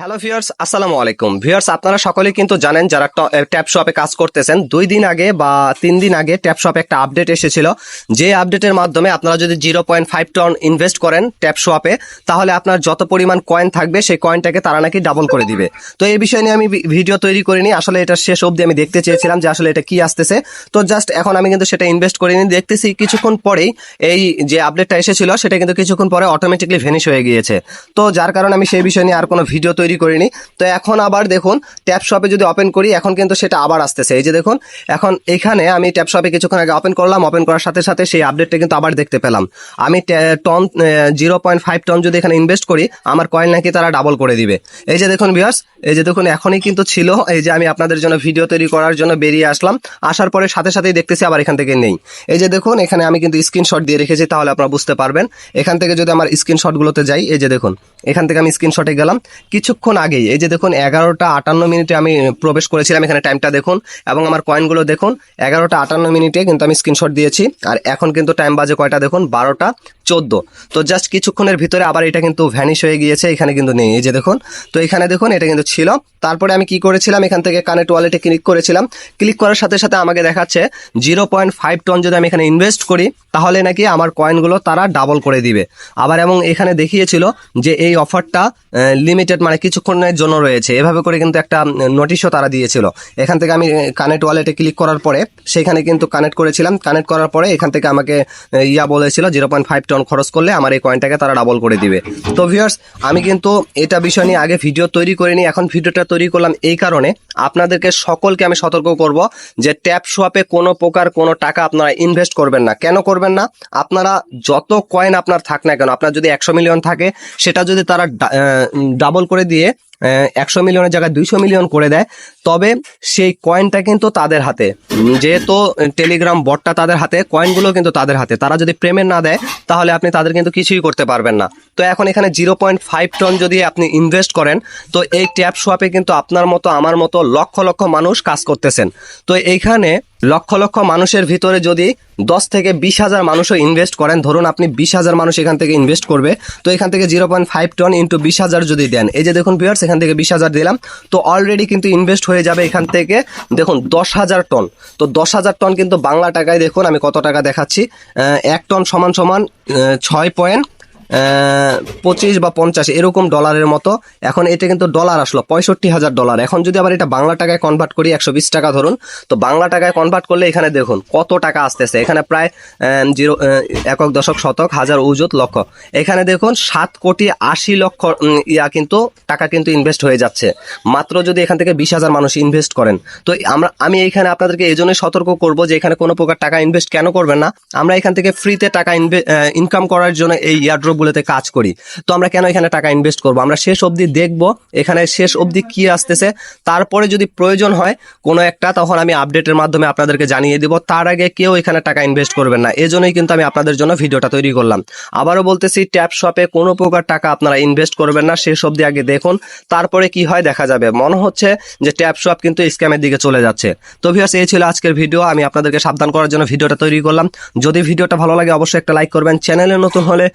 Hello viewers আসসালামু আলাইকুম viewers আপনারা সকলেই কিন্তু জানেন যারা ট্যাপ শপে কাজ করতেছেন, দুই দিন আগে বা তিন দিন আগে ট্যাপ শপে একটা আপডেট এসেছিল। যে আপডেটের মাধ্যমে আপনারা যদি zero point five ton invest করেন ট্যাপ শপে তাহলে আপনার যত পরিমাণ কয়েন থাকবে, সেই কয়েনটাকে তারা নাকি ডাবল করে দিবে। তো এই বিষয় নিয়ে আমি ভিডিও তৈরি করিনি। আসলে এটা শেষ অবধি আমি দেখতে চেয়েছিলাম যে আসলে এটা কি আসতেছে। তো জাস্ট এখন আমি কিন্তু সেটা ইনভেস্ট করিনি। দেখতেছি কিছুক্ষণ পরেই এই যে আপডেটটা এসেছিল, সেটা কিন্তু কিছুক্ষণ পরে অটোমেটিকলি ভেনিশ হয়ে গিয়েছে। তো যার কারণে আমি সেই বিষয় নিয়ে আর কোনো ভিডিও তৈরি করিনি। তো এখন আবার দেখুন ট্যাপ শপে যদি ওপেন করি, এখন কিন্তু সেটা আবার আসতেছে। এই যে দেখুন, এখন এখানে আমি ট্যাপ শপে কিছুক্ষণ আগে ওপেন করলাম ওপেন করার সাথে সাথে সেই আপডেটটা কিন্তু আবার দেখতে পেলাম। আমি ton zero point five ton যদি এখানে ইনভেস্ট করি, আমার কয়েন নাকি তারা ডাবল করে দিবে। এই যে দেখুন বিয়ার্স এই যে দেখুন, এখনই কিন্তু ছিল, এই যে আমি আপনাদের জন্য ভিডিও তৈরি করার জন্য বেরিয়ে আসলাম। আসার পরে সাথে সাথেই দেখতেছি আবার এখান থেকে নেই। এই যে দেখুন, এখানে আমি কিন্তু স্ক্রিনশট দিয়ে রেখেছি, তাহলে আপনারা বুঝতে পারবেন। এখান থেকে যদি আমার স্ক্রিনশটগুলোতে যাই, এই যে দেখুন, এখান থেকে আমি স্ক্রিনশটে গেলাম। কিছুক্ষণ আগেই, এই যে দেখুন, এগারোটা আটান্ন মিনিটে আমি প্রবেশ করেছিলাম এখানে টাইমটা দেখুন, এবং আমার কয়েনগুলো দেখুন, এগারোটা আটান্ন মিনিটে কিন্তু আমি স্ক্রিনশট দিয়েছি, আর এখন কিন্তু টাইম বাজে কয়টা দেখুন, বারোটা। চোদ্দ। তো জাস্ট কিছুক্ষণের ভিতরে আবার এটা কিন্তু ভ্যানিশ হয়ে গিয়েছে, এখানে কিন্তু নেই। এই যে দেখুন, তো এখানে দেখুন, এটা কিন্তু ছিল। তারপরে আমি কি করেছিলাম, এখান থেকে কানেক্ট ওয়ালেটে ক্লিক করেছিলাম। ক্লিক করার সাথে সাথে আমাকে দেখাচ্ছে জিরো পয়েন্ট ফাইভ টন যদি আমি এখানে ইনভেস্ট করি, তাহলে নাকি আমার কয়েনগুলো তারা ডাবল করে দিবে। আবার এবং এখানে দেখিয়েছিল যে এই অফারটা লিমিটেড মানে কিছুক্ষণের জন্য রয়েছে। এভাবে করে কিন্তু একটা নোটিশও তারা দিয়েছিল। এখান থেকে আমি কানেক্ট ওয়ালেটে ক্লিক করার পরে, সেখানে কিন্তু কানেক্ট করেছিলাম। কানেক্ট করার পরে এখান থেকে আমাকে ইয়া বলেছিল জিরো পয়েন্ট ফাইভ টন খরচ করলে আমার এই কয়েনটাকে তারা ডাবল করে দিবে। তো ভিউয়ার্স আমি কিন্তু এটা বিষয় নিয়ে আগে ভিডিও তৈরি করিনি, এখন ভিডিওটা তৈরি করলাম এই কারণে আপনাদেরকে সকলকে আমি সতর্ক করব যে ট্যাপ সোয়াপে কোনো প্রকার কোনো টাকা আপনারা ইনভেস্ট করবেন না। কেন করবেন না? আপনারা যত কয়েন আপনার থাক না কেন, আপনার যদি একশো মিলিয়ন থাকে, সেটা যদি তারা ডাবল করে দিয়ে একশো মিলিয়নের জায়গায় দুইশো মিলিয়ন করে দেয়। তবে সেই কয়েনটা কিন্তু তাদের হাতে। যেহেতু টেলিগ্রাম বটটা তাদের হাতে কয়েনগুলো কিন্তু তাদের হাতে। তারা যদি প্রেমের না দেয়, তাহলে আপনি তাদের কিন্তু কিছুই করতে পারবেন না। তো এখন এখানে জিরো পয়েন্ট ফাইভ টন যদি আপনি ইনভেস্ট করেন, তো এই ট্যাপ শপে কিন্তু আপনার মতো, আমার মতো লক্ষ লক্ষ মানুষ কাজ করতেছেন। তো এইখানে লক্ষ লক্ষ মানুষের ভিতরে যদি দশ থেকে বিশ হাজার মানুষও ইনভেস্ট করেন, ধরুন আপনি বিশ হাজার মানুষ এখান থেকে ইনভেস্ট করবে, তো এখান থেকে zero point five ton into বিশ হাজার যদি দেন, এই যে দেখুন ভিউয়ার্স এখান থেকে বিশ হাজার দিলাম, তো অলরেডি কিন্তু ইনভেস্ট হয়ে যাবে এখান থেকে, দেখুন দশ হাজার টন তো দশ হাজার টন কিন্তু বাংলা টাকায় দেখুন, আমি কত টাকা দেখাচ্ছি এক টন সমান সমান ছয় পয়েন্ট পঁচিশ বা পঞ্চাশ এরকম ডলারের মতো। এখন এটা কিন্তু ডলার আসলো, পঁয়ষট্টি হাজার ডলার এখন যদি আবার এটা বাংলা টাকায় কনভার্ট করি, একশো বিশ টাকা ধরুন, তো বাংলা টাকায় কনভার্ট করলে এখানে দেখুন কত টাকা আসতেছে। এখানে প্রায় জিরো একক দশক শতক, হাজার উজুত লক্ষ। এখানে দেখুন সাত কোটি আশি লক্ষ ইয়া কিন্তু, টাকা কিন্তু ইনভেস্ট হয়ে যাচ্ছে। মাত্র যদি এখান থেকে বিশ হাজার মানুষ ইনভেস্ট করেন। তো আমরা, আমি এখানে আপনাদেরকে এই জন্যই সতর্ক করব যে এখানে কোনো প্রকার টাকা ইনভেস্ট কেন করবেন না। আমরা এখান থেকে ফ্রিতে টাকা ইনকাম করার জন্য এই ইয়ারড্রপগুলোতে কাজ করি। তো আমরা কেন এখানে টাকা ইনভেস্ট করব? আমরা শেষ অবধি দেখব এখানে শেষ অবধি কি আসতেছে। তারপরে যদি প্রয়োজন হয় কোনো একটা, তখন আমি আপডেটের মাধ্যমে আপনাদেরকে জানিয়ে দিব। তার আগে কেউ এখানে টাকা ইনভেস্ট করবেন না। এজন্যই কিন্তু আমি আপনাদের জন্য ভিডিওটা তৈরি করলাম। আবারও বলতেছি ট্যাপ শপে কোনো প্রকার টাকা আপনারা ইনভেস্ট করবেন না। শেষ অবধি আগে দেখুন। তারপরে কি হয় দেখা যাবে। মনে হচ্ছে যে ট্যাপ শপ কিন্তু স্ক্যামের দিকে চলে যাচ্ছে। তো ভিউয়ার্স এই ছিল আজকের ভিডিও আমি আপনাদেরকে সাবধান করার জন্য ভিডিওটা তৈরি করলাম। যদি ভিডিওটা ভালো লাগে, অবশ্যই একটা লাইক করবেন। চ্যানেলে নতুন হলে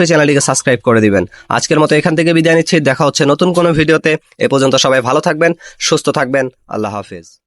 অবশ্যই চ্যানেলটিকে সাবস্ক্রাইব করে দিবেন। আজকের মতো এখান থেকে বিদায় নিচ্ছি। দেখা হচ্ছে নতুন কোনো ভিডিওতে। এ পর্যন্ত সবাই ভালো থাকবেন, সুস্থ থাকবেন। আল্লাহ হাফিজ।